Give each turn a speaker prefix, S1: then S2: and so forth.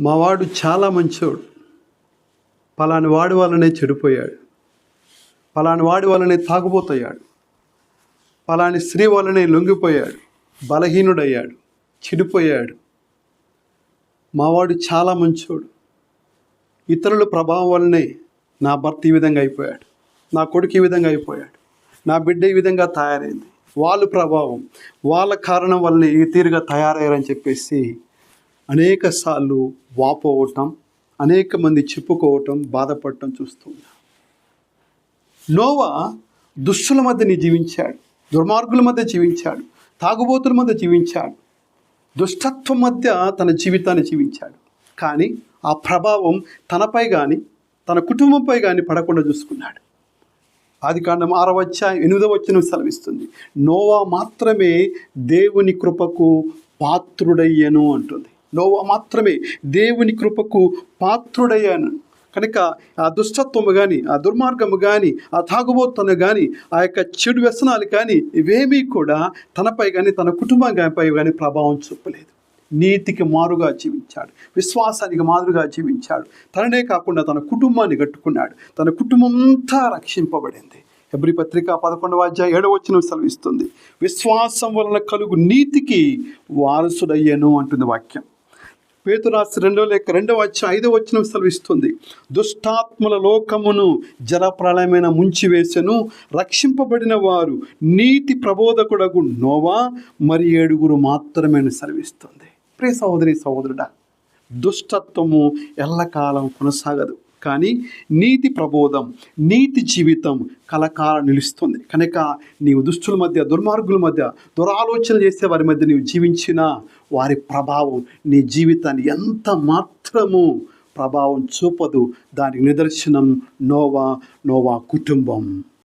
S1: మావాడు చాలా మంచోడు. పలాని వాడి వల్లనే చెడిపోయాడు. పలాని వాడి వల్లనే తాగుబోతయ్యాడు. పలాని స్త్రీ వల్లనే లొంగిపోయాడు. బలహీనుడయ్యాడు. చెడిపోయాడు. మావాడు చాలా మంచోడు. ఇతరుల ప్రభావం వల్లనే నా భర్త ఈ విధంగా అయిపోయాడు. నా కొడుకు ఈ విధంగా అయిపోయాడు. నా బిడ్డ ఈ విధంగా తయారైంది. వాళ్ళ ప్రభావం వాళ్ళ కారణం వల్లనే ఈ తీరుగా తయారయ్యారని చెప్పేసి అనేక సార్లు వాపోవటం అనేక మంది చెప్పుకోవటం బాధపడటం చూస్తున్నాం నోవా దుష్టుల మధ్యని జీవించాడు దుర్మార్గుల మధ్య జీవించాడు తాగుబోతుల మధ్య జీవించాడు. దుష్టత్వం మధ్య తన జీవితాన్ని జీవించాడు. కానీ ఆ ప్రభావం తనపై కానీ తన కుటుంబంపై కానీ పడకుండా చూసుకున్నాడు. ఆది కాండం ఆరవ అధ్యాయం ఎనిమిదవ వచ్చిన సెలవిస్తుంది. నోవా మాత్రమే దేవుని కృపకు పాత్రుడయ్యను అంటుంది. నోవా మాత్రమే దేవుని కృపకు పాత్రుడయ్యాను. కనుక ఆ దుష్టత్వము కానీ ఆ దుర్మార్గము కానీ ఆ తాగుబోతను కానీ ఆ యొక్క చెడు వ్యసనాలు కానీ ఇవేమీ కూడా తనపై కానీ తన కుటుంబంపై కానీ ప్రభావం చూపలేదు. నీతికి మారుగా జీవించాడు. విశ్వాసానికి మారుగా జీవించాడు. తననే కాకుండా తన కుటుంబాన్ని కట్టుకున్నాడు. తన కుటుంబం అంతా రక్షింపబడింది. ఎబ్రి పత్రిక పదకొండవ అధ్యాయ ఏడవ వచ్చిన సెలవిస్తుంది. విశ్వాసం వలన కలుగు నీతికి వారసుడయ్యను అంటుంది వాక్యం. పేతురాశి రెండో లేక రెండవ వచ్చి ఐదవ వచ్చిన సెలవిస్తుంది. దుష్టాత్మల లోకమును జలప్రళయమైన ముంచివేసెను రక్షింపబడిన వారు నీతి ప్రబోధకుడగు నోవా మరి ఏడుగురు మాత్రమే సెలవిస్తుంది. ప్రియ సహోదరి సహోదరుడా దుష్టత్వము ఎల్లకాలం కొనసాగదు. కానీ నీతి ప్రబోధం నీతి జీవితం కలకాలం నిలుస్తుంది. కనుక నీవు దుష్టుల మధ్య దుర్మార్గుల మధ్య దురాలోచన చేసే వారి మధ్య నీవు జీవించిన వారి ప్రభావం నీ జీవితాన్ని ఎంత మాత్రము ప్రభావం చూపదు. దానికి నిదర్శనం నోవా నోవా కుటుంబం.